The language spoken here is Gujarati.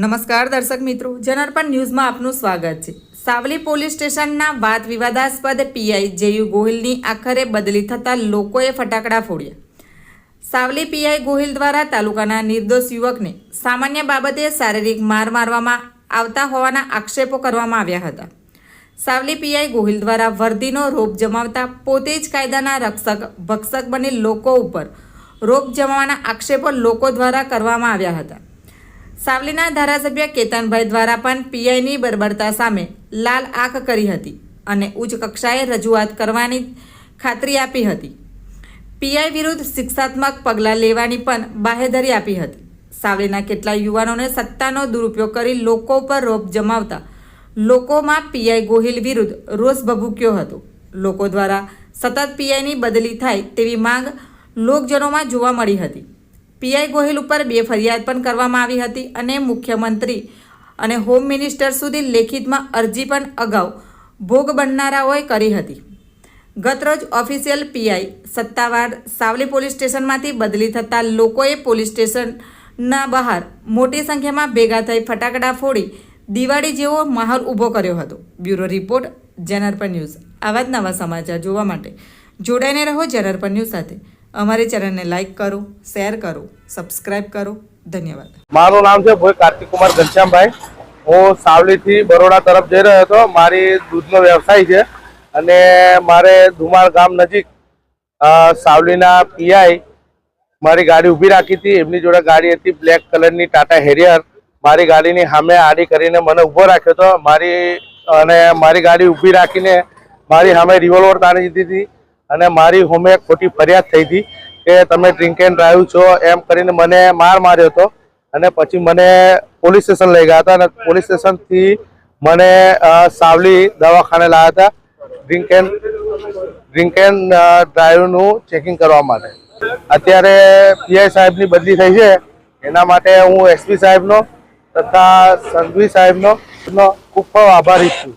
નમસ્કાર દર્શક મિત્રો, જનાર્પણ ન્યૂઝમાં આપનું સ્વાગત છે. સાવલી પોલીસ સ્ટેશનના વાત વિવાદાસ્પદ પીઆઈ જેયુ ગોહિલની આખરે બદલી થતાં લોકોએ ફટાકડા ફોડ્યા. સાવલી પીઆઈ ગોહિલ દ્વારા તાલુકાના નિર્દોષ યુવકને સામાન્ય બાબતે શારીરિક માર મારવામાં આવતા હોવાના આક્ષેપો કરવામાં આવ્યા હતા. સાવલી પીઆઈ ગોહિલ દ્વારા વર્દીનો રોપ જમાવતા પોતે જ કાયદાના રક્ષક, ભક્ષક બની લોકો ઉપર રોપ જમાવવાના આક્ષેપો લોકો દ્વારા કરવામાં આવ્યા હતા. સાવલીના ધારાસભ્ય કેતનભાઈ દ્વારા પણ પીઆઈની બર્બરતા સામે લાલ આંખ કરી હતી અને ઉચ્ચ કક્ષાએ રજૂઆત કરવાની ખાતરી આપી હતી. પીઆઈ વિરુદ્ધ શિક્ષાત્મક પગલાં લેવાની પણ બાહેધરી આપી હતી. સાવલીના કેટલાક યુવાનોને સત્તાનો દુરુપયોગ કરી લોકો પર રોપ જમાવતા લોકોમાં પીઆઈ ગોહિલ વિરુદ્ધ રોષ ભભૂક્યો હતો. લોકો દ્વારા સતત પીઆઈની બદલી થાય તેવી માંગ લોકજનોમાં જોવા મળી હતી. પીઆઈ ગોહિલ ઉપર બે ફરિયાદ પણ કરવામાં આવી હતી અને મુખ્યમંત્રી અને હોમ મિનિસ્ટર સુધી લેખિતમાં અરજી પણ અગાઉ ભોગ બનનારાઓએ કરી હતી. ગતરોજ ઓફિશિયલ પીઆઈ સત્તાવાર સાવલી પોલીસ સ્ટેશનમાંથી બદલી થતાં લોકોએ પોલીસ સ્ટેશનના બહાર મોટી સંખ્યામાં ભેગા થઈ ફટાકડા ફોડી દિવાળી જેવો માહોલ ઊભો કર્યો હતો. બ્યુરો રિપોર્ટ જનરપર ન્યૂઝ. આવા જ નવા સમાચાર જોવા માટે જોડાઈને રહો જનરપર ન્યૂઝ સાથે. અમારી ચેનલને લાઇક કરો, શેર કરો, સબસ્ક્રાઇબ કરો. ધન્યવાદ. મારું નામ છે ભોઈ કાર્તિક કુમાર ઘનશ્યામભાઈ. હું સાવલીથી બરોડા તરફ જઈ રહ્યો હતો. મારી દૂધનો વ્યવસાય છે અને મારે ધુમાળ ગામ નજીક સાવલીના પીઆઈ મારી ગાડી ઊભી રાખી હતી. એમની જોડે ગાડી હતી બ્લેક કલરની ટાટા હેરિયર. મારી ગાડીની સામે આડી કરીને મને ઊભો રાખ્યો હતો. મારી, અને મારી ગાડી ઊભી રાખીને મારી સામે રિવોલ્વર તાણી દીધી હતી. અને મારી હોમે ખોટી ફરિયાદ થઈ હતી કે તમે ડ્રિંક એન્ડ ડ્રાઈવ છો, એમ કરીને મને માર માર્યો હતો. અને પછી મને પોલીસ સ્ટેશન લઈ ગયા હતા અને પોલીસ સ્ટેશનથી મને સાવલી દવાખાને લાવ્યા હતા ડ્રિંક એન્ડ ડ્રિંક એન્ડ ડ્રાઈવનું ચેકિંગ કરવા માટે. અત્યારે પીઆઈ સાહેબની બદલી થઈ છે. એના માટે હું એસપી સાહેબનો તથા સંઘવી સાહેબનો ખૂબ ખૂબ આભારી છું.